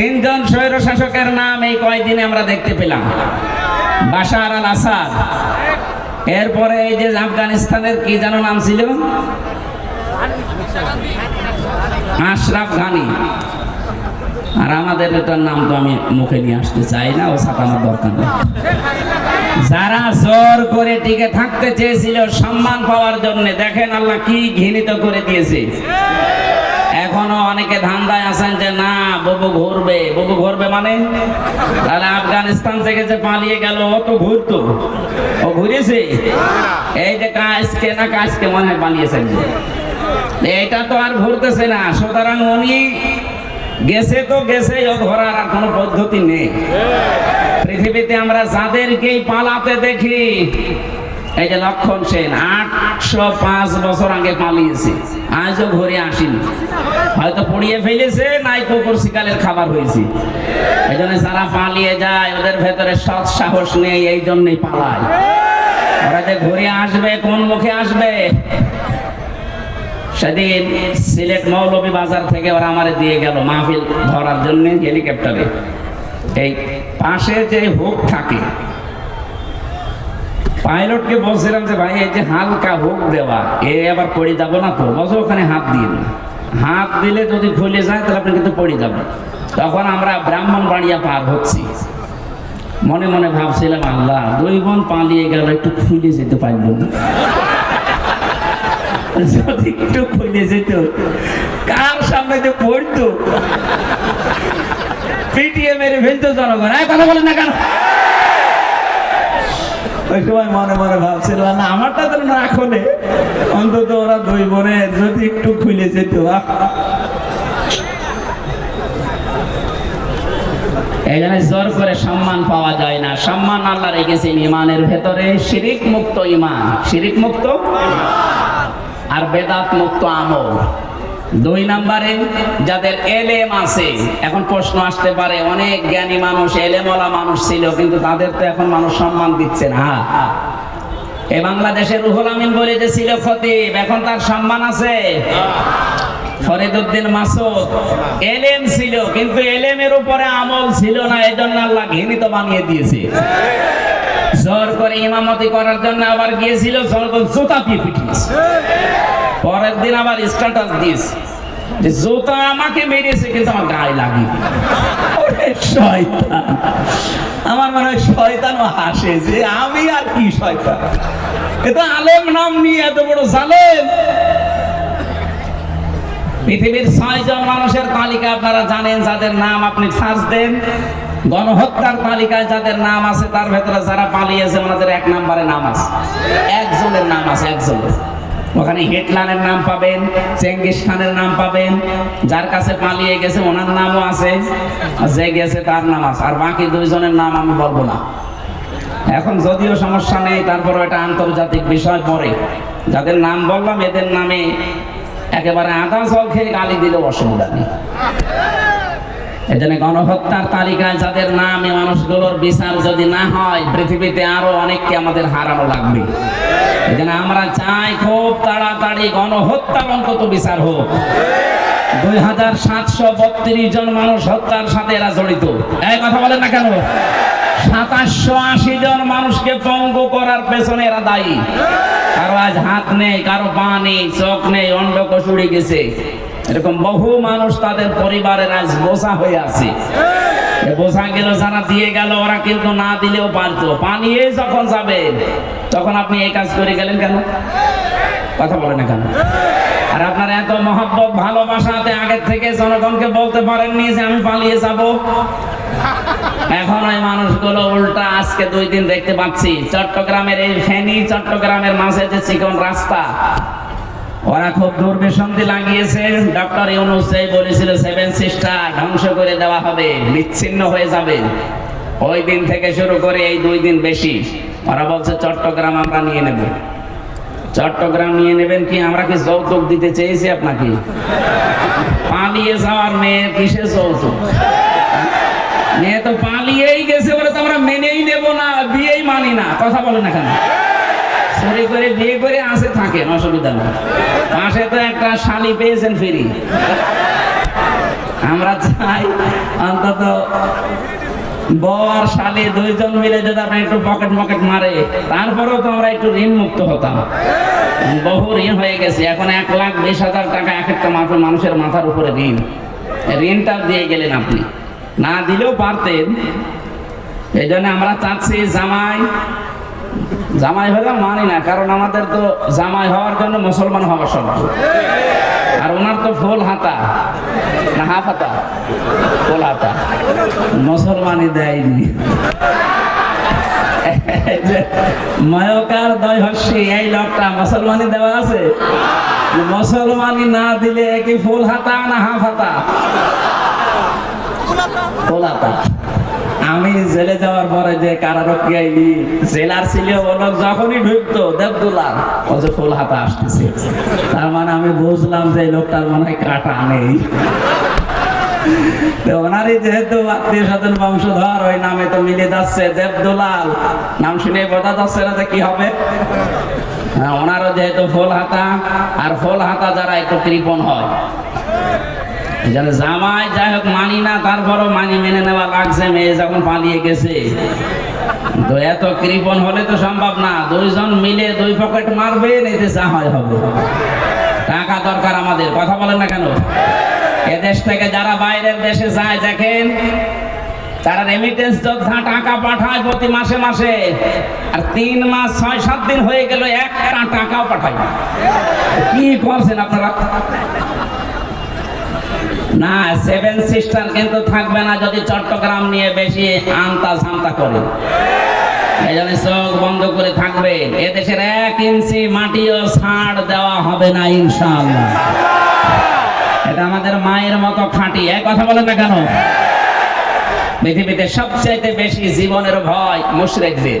তিনজন স্বৈর শাসকের নাম এই কয়দিনে আমরা দেখতে পেলাম। বাশার আল আসাদ। এরপরে এই যে আফগানিস্তানের কি যেন নাম ছিল? আশরাফ ঘানি। আর আমাদের এটার নাম তো আমি মুখে নিয়ে আসতে চাই না, ও ছাপানোর দরকার নেই। যারা জোর করে টিকে থাকতে চেয়েছিল সম্মান পাওয়ার জন্য, দেখেন আল্লাহ কি ঘৃণিত করে দিয়েছে। এখনও অনেকে ধান্দায় আছেন যে, না ববু ঘুরবে ববু ঘুরবে মানে? তাহলে আফগানিস্তান থেকে যে পালিয়ে গেল ও তো ঘুরতো। ও ঘুরেছে? এই যে কাজকে না কাজকে মনে হয় পালিয়েছে এটা তো আর ঘুরতেছে না। সুতরাং উনি গেছে তো গেছে ও ধরার আর কোনো পদ্ধতি নেই। পৃথিবীতে আমরা যাদেরকেই পালাতে দেখি এই যে লক্ষণ সেন, আটশো পাঁচ বছর আগে পালিয়েছে। আজও ঘুরে আসেনি। হয়তো পড়িয়ে ফেলেছে, নাই কুকুর শিকালের খাবার হয়েছে। এই জন্য যারা পালিয়ে যায়, ওদের ভেতরে সৎ সাহস নেই, এই জন্যই পালায়। ওরা যে ঘুরে আসবে, কোন মুখে আসবে? সেদিন সিলেট মৌলভী বাজার থেকে ওরা আমারে দিয়ে গেল মাহফিল ধরার জন্য হেলিকপ্টারে। এই পাশে যে হুক থাকে পাইলটকে বলছিলাম যে ভাই, এই যে হালকা হুক দেওয়া, এ আবার পড়ে যাব না তো? বসো ওখানে হাত দিয়ে না। হাত দিলে যদি খুলে যায়, তাহলে আপনি কিন্তু পড়ে যাবেন। তখন আমরা ব্রাহ্মণ বাড়িয়া পার হচ্ছি। মনে মনে ভাবছিলাম, আল্লাহ, দুই বোন পালিয়ে গেল, একটু খুলে যেতে পারব যদি একটু খুলে যেত, কার সামনে যে পড়তো? পিটিএ মেরে ফেলতো জনগণ কথা বলেন না কেন? ওই সময় মনে মনে না, আমারটা না খোলে অন্তত ওরা দুই বোনে যদি একটু খুলে যেত। জোর করে সম্মান পাওয়া যায় না। সম্মান আল্লাহ রেখেছেন ইমানের ভেতরে। শিরিক মুক্ত ইমান। শিরিক মুক্ত? আর বেদাত মুক্ত আমল। দুই নাম্বারে যাদের এলেম আছে, এখন প্রশ্ন আসতে পারে, অনেক জ্ঞানী মানুষ, এলেমওয়ালা মানুষ ছিল, কিন্তু তাদের তো এখন মানুষ সম্মান দিচ্ছে না। এ বাংলাদেশের রুহুল আমিন বলে যে ছিল খতিব, এখন তার সম্মান আছে। ফরিদুদ্দিন মাসুদ, এলেম ছিল, কিন্তু এলেমের উপরে আমল ছিল না এই জন্য আল্লাহ ঘৃণিত বানিয়ে দিয়েছে। জোর করে ইমামতি করার জন্য আবার গিয়েছিল, জনগণ জুতা পিটিয়েছে পরের দিন আবার স্ট্যাটাস দিস। যে জুতা আমাকে মেরেছে, কিন্তু আমার গায়ে লাগি শয়তান। আমার মনে হয় শয়তানও হাসে যে আমি আর কি শয়তান? এ তো আলেম নাম নিয়ে এত বড় জালেম। পৃথিবীর ছয় জন মানুষের তালিকা আপনারা জানেন, যাদের নাম আপনি সার্চ দেন। গণহত্যার তালিকায় যাদের নাম আছে, তার ভেতরে যারা পালিয়েছে, ওনাদের এক নম্বরে নাম আছে। একজনের নাম আছে, একজনের। ওখানে হিটলারের নাম পাবেন, চেঙ্গিস খানের নাম পাবেন, যার কাছে পালিয়ে গেছে ওনার নামও আছে, আর যে গেছে তার নাম আছে, আর বাকি দুইজনের নাম আমি বলব না। এখন যদিও সমস্যা নেই তারপর এটা আন্তর্জাতিক বিষয় পরে যাদের নাম বললাম, এদের নামে একেবারে আধা জল খেয়ে গালি দিলেও অসুবিধা নেই। এজন্য গণহত্যার তালিকায় যাদের নাম এই মানুষগুলোর বিচার যদি না হয়, পৃথিবীতে আরও অনেককে আমাদের হারানো লাগবে। এজন্য আমরা চাই খুব তাড়াতাড়ি গণহত্যার অন্তত বিচার হোক। দুই হাজার সাতশো বত্রিশ জন মানুষ হত্যার সাথে এরা জড়িত। এই কথা বলেন না কেন? সাতাশশো আশি জন মানুষকে পঙ্গু করার পেছনে এরা দায়ী। কারও আজ হাত নেই, কারও পা নেই, চোখ নেই অন্ডকোষ উড়ে গেছে। এরকম বহু মানুষ তাদের পরিবারের আজ বোঝা হয়ে আছে। বোঝা গেল যারা দিয়ে গেল, ওরা কিন্তু না দিলেও পানিয়ে যখন যাবে, তখন আপনি এই কাজ করে গেলেন কেন? কথা বলে না কেন? আর আপনার এত মহব্বত, ভালোবাসাতে আগের থেকে জনগণকে বলতে পারেননি যে আমি পালিয়ে যাব। এখন ওই মানুষগুলো উল্টা আজকে দুই দিন দেখতে পাচ্ছি, চট্টগ্রামের এই ফেনী, চট্টগ্রামের মাঝে যে চিকন রাস্তা ওরা খুব দুর্বিসন্ধি লাগিয়েছে। ডক্টর ইউনুস এই বলেছিল সেভেন সিস্টার ধ্বংস করে দেওয়া হবে, বিচ্ছিন্ন হয়ে যাবে। ওই দিন থেকে শুরু করে এই দুই দিন বেশি। ওরা বলছে, চট্টগ্রাম আমরা নিয়ে নেব। চট্টগ্রাম নিয়ে নেবেন কি? আমরা কি যৌতুক দিতে চেয়েছি আপনাকে? পালিয়ে যাওয়ার মেয়ে কিসে যৌতুক? মেয়ে তো পালিয়েই গেছে বলে তো আমরা মেনেই নেব না, বিয়েই মানি না। কথা বলে না কেন চুরি করে বিয়ে করে আসে থাকেন, অসুবিধা নেই। পাশে তো একটা শালি পেয়েছেন ফেরি। আমরা চাই অন্তত বউ আর শালি দুইজন মিলে যদি আপনি একটু পকেট মকেট মারে, তারপরেও তো আমরা একটু ঋণ মুক্ত হতাম। বহু ঋণ হয়ে গেছে, এখন এক লাখ বিশ হাজার টাকা এক একটা মাত্র মানুষের মাথার উপরে ঋণ। ঋণটা দিয়ে গেলেন আপনি। না দিলেও পারতেন। এই জন্য আমরা চাচ্ছি জামাই জামাই হলেও মানি না, কারণ আমাদের তো জামাই হওয়ার জন্য মুসলমান হওয়া শর্ত আর ওনার তো ফুল হাতা, না হাফ হাতা, ফুল হাতা। মুসলমানই দেয়নি। ময়কার দয় হস্যি এই লোকটা মুসলমানি দেওয়া আছে। মুসলমানি না দিলে কি ফুল হাতা না হাফ হাতা? ফুল হাতা। আমি জেলে যাওয়ার পরে যে কারারক্ষী আইলি জেলার ছিল যখনই ঢুকতো দেবদুলার ও যে ফুল হাতা আসতেছে। তার মানে আমি বুঝলাম যে লোকটার মনে হয় কাটা নেই। ওনারই যেহেতু আত্মীয় স্বজন বংশধর ওই নামে তো মিলে যাচ্ছে দেবদুলাল। নাম শুনে বোঝা যাচ্ছে না যে কি হবে। হ্যাঁ, ওনারও যেহেতু ফুল হাতা আর ফুল হাতা যারা একটু কৃপণ হয়। এই জামাই যাই হোক মানি না, তারপরও মানি মেনে নেওয়া লাগছে, মেয়ে যখন পালিয়ে গেছে। তো এত কৃপণ হলে তো সম্ভব না, দুইজন মিলে দুই পকেট মারবে নিতে যা হয় হবে। টাকা দরকার আমাদের, কথা বলেন না কেন? এদেশ থেকে যারা বাইরের দেশে যায়, দেখেন, তারা রেমিটেন্স যোদ্ধা টাকা পাঠায় প্রতি মাসে মাসে, আর তিন মাস, ছয়, সাত দিন হয়ে গেল, একটা টাকাও পাঠায় কি করছেন আপনারা? না সেভেন সিস্টার কিন্তু থাকবে না যদি চট্টগ্রাম নিয়ে বেশি আনতা ঝান্তা করে। এই জন্য চোখ বন্ধ করে থাকবে। এক ইঞ্চি মাটিও ছাড় দেওয়া হবে না এটা আমাদের মায়ের মতো এক কথা না কেন? পৃথিবীতে সবচাইতে বেশি জীবনের ভয় মুশরিকদের।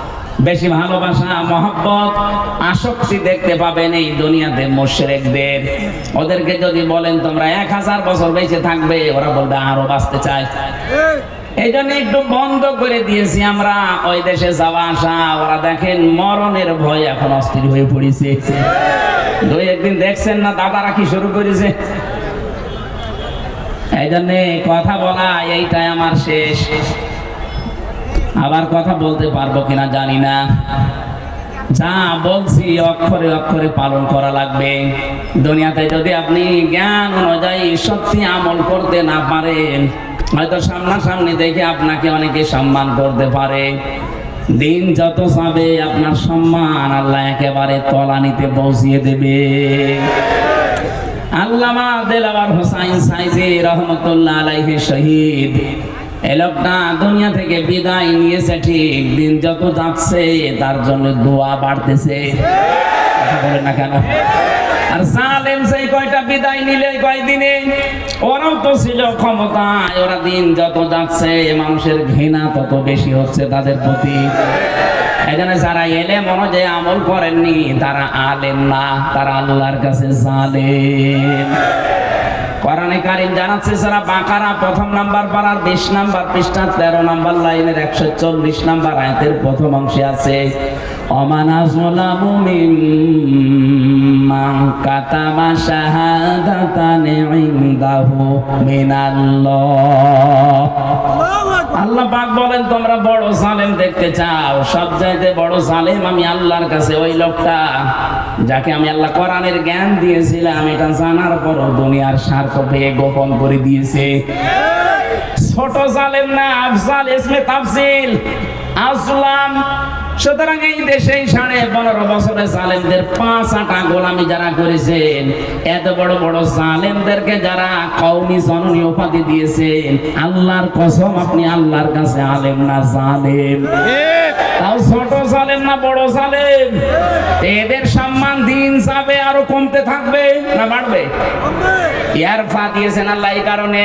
বেশি ভালোবাসা, মহব্বত, আসক্তি দেখতে পাবেন এই দুনিয়াতে মোশরেকদের। ওদেরকে যদি বলেন, তোমরা এক হাজার বছর বেঁচে থাকবে, ওরা বলবে, আরও বাঁচতে চায়। এই একটু বন্ধ করে দিয়েছি আমরা, ওই দেশে যাওয়া আসা। ওরা দেখেন, মরণের ভয় এখন অস্থির হয়ে পড়েছে। দুই একদিন দেখছেন না, দাদারা কি শুরু করেছে? এই কথা বলা, এইটাই আমার শেষ। আবার কথা বলতে পারব কিনা জানি না। যা বলছি অক্ষরে অক্ষরে পালন করা লাগবে। দুনিয়াতে যদি আপনি জ্ঞান অনুযায়ী সত্যি আমল করতে না পারেন, হয়তো সামনাসামনি দেখে আপনাকে অনেকে সম্মান করতে পারে। দিন যত যাবে আপনার সম্মান আল্লাহ একেবারে তলানিতে বসিয়ে দেবে। আল্লামা দেলাওয়ার হোসাইন সাইজি রহমতুল্লাহ আলাইহি শহীদ এই লোকটা দুনিয়া থেকে বিদায় নিয়েছে, ঠিক দিন যত যাচ্ছে, তার জন্য দোয়া বাড়তেছে। না কেন? আর সেই কয়টা বিদায় নিলে কয়দিনে? তো ছিল ওরা দিন যত যাচ্ছে, মানুষের ঘৃণা তত বেশি হচ্ছে তাদের প্রতি। এখানে যারা এলে অনুযায়ী আমল করেননি, তারা আলেন না, তারা আল্লাহর কাছে জালেম। কোরআনে কারিম জানাচ্ছে যারা বাকারা, প্রথম নাম্বার পাড়ার বিশ নাম্বার পৃষ্ঠা, তেরো নাম্বার লাইনের একশো চল্লিশ নাম্বার আয়াতের প্রথম অংশে আছে আমি আল্লাহর কাছে ওই লোকটা। যাকে আমি আল্লাহ কোরআনের জ্ঞান দিয়েছিলাম, এটা জানার পর দুনিয়ার স্বার্থ পেয়ে গোপন করে দিয়েছে। ছোট জালেম না, আফজাল, ইসমে তাফসিল আসলাম সুতরাং এই দেশে সাড়ে পনেরো বছরে জালেমদের পাঁচ আটা গোলামি যারা করেছেন, এত বড় বড় জালেমদেরকে যারা কৌমি জননী উপাধি দিয়েছেন, আল্লাহর কসম আপনি আল্লাহর কাছে আলেম না জালেম? তাও ছোট জালেম না বড় জালেম? এদের সম্মান দিন যাবে আরও কমতে থাকবে না বাড়বে? ইয়ার ফা দিয়েছেন আল্লাহ এই কারণে।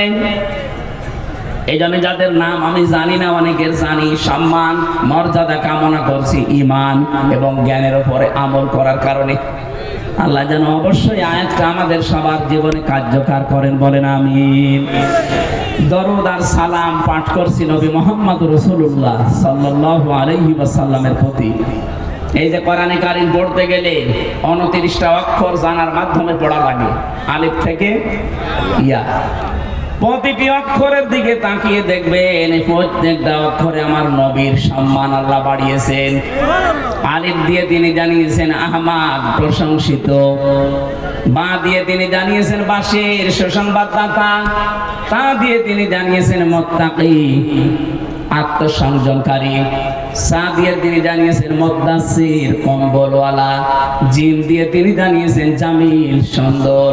এই জন্য যাদের নাম আমি জানি না, অনেকের জানি, সম্মান, মর্যাদা কামনা করছি ইমান এবং জ্ঞানের উপরে আমল করার কারণে। আল্লাহ যেন অবশ্যই আয়াতটা আমাদের সবার জীবনে কার্যকর করেন, বলেন আমিন। দরুদ আর সালাম পাঠ করছি নবী মোহাম্মদ রসুল্লাহ সাল্লাল্লাহু আলাইহি ওয়াসাল্লামের প্রতি। এই যে কোরআনে কারিম পড়তে গেলে উনত্রিশটা অক্ষর জানার মাধ্যমে পড়া লাগে। আলিফ থেকে ইয়া। প্রতিটি অক্ষরের দিকে তাকিয়ে দেখবেন প্রত্যেকটা অক্ষরে আমার নবীর সম্মান আল্লাহ বাড়িয়েছেন। আলিফ দিয়ে তিনি জানিয়েছেন, আহমাদ প্রশংসিত। বা দিয়ে তিনি জানিয়েছেন, বাসের সুসংবাদদাতা। তা দিয়ে তিনি জানিয়েছেন, মোত্তাকি, আত্মসংযমকারী। সা দিয়ে তিনি জানিয়েছেন মদ্দাসির কম্বলওয়ালা। জিম দিয়ে তিনি জানিয়েছেন, জামিল সুন্দর।